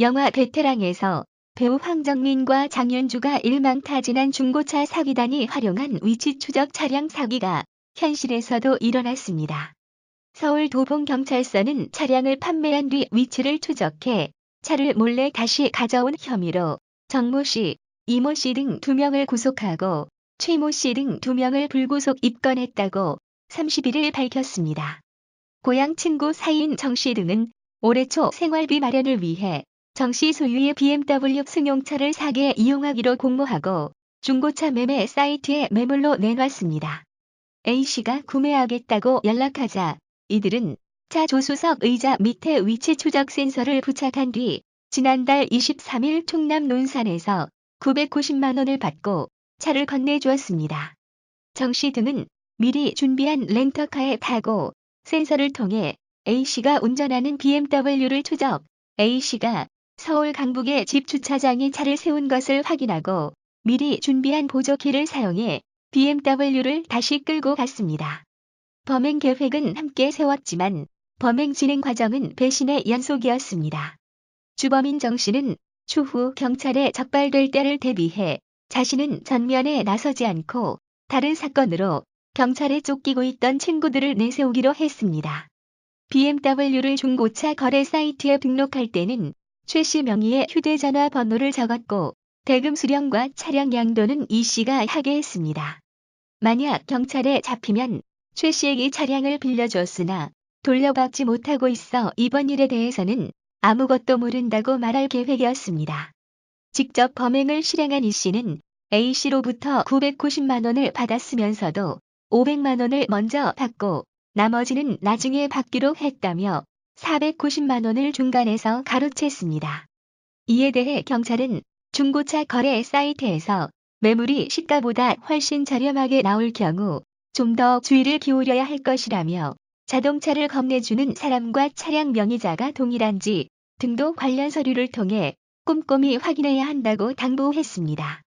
영화 베테랑에서 배우 황정민과 장윤주가 일망타진한 중고차 사기단이 활용한 위치 추적 차량 사기가 현실에서도 일어났습니다. 서울 도봉경찰서는 차량을 판매한 뒤 위치를 추적해 차를 몰래 다시 가져온 혐의로 정모 씨, 이모 씨등두 명을 구속하고 최모 씨등두 명을 불구속 입건했다고 31일 밝혔습니다. 고향 친구 사이인 정 씨 등은 올해 초 생활비 마련을 위해 정씨 소유의 BMW 승용차를 사게 이용하기로 공모하고 중고차 매매 사이트에 매물로 내놨습니다. A씨가 구매하겠다고 연락하자 이들은 차 조수석 의자 밑에 위치 추적 센서를 부착한 뒤 지난달 23일 충남 논산에서 990만 원을 받고 차를 건네주었습니다. 정씨 등은 미리 준비한 렌터카에 타고 센서를 통해 A씨가 운전하는 BMW를 추적, A씨가 서울 강북의 집 주차장에 차를 세운 것을 확인하고 미리 준비한 보조키를 사용해 BMW를 다시 끌고 갔습니다. 범행 계획은 함께 세웠지만 범행 진행 과정은 배신의 연속이었습니다. 주범인 정 씨는 추후 경찰에 적발될 때를 대비해 자신은 전면에 나서지 않고 다른 사건으로 경찰에 쫓기고 있던 친구들을 내세우기로 했습니다. BMW를 중고차 거래 사이트에 등록할 때는 최씨 명의의 휴대전화 번호를 적었고 대금 수령과 차량 양도는 이 씨가 하게 했습니다. 만약 경찰에 잡히면 최 씨에게 차량을 빌려줬으나 돌려받지 못하고 있어 이번 일에 대해서는 아무것도 모른다고 말할 계획이었습니다. 직접 범행을 실행한 이 씨는 A 씨로부터 990만 원을 받았으면서도 500만 원을 먼저 받고 나머지는 나중에 받기로 했다며 490만 원을 중간에서 가로챘습니다. 이에 대해 경찰은 중고차 거래 사이트에서 매물이 시가보다 훨씬 저렴하게 나올 경우 좀 더 주의를 기울여야 할 것이라며 자동차를 건네주는 사람과 차량 명의자가 동일한지 등도 관련 서류를 통해 꼼꼼히 확인해야 한다고 당부했습니다.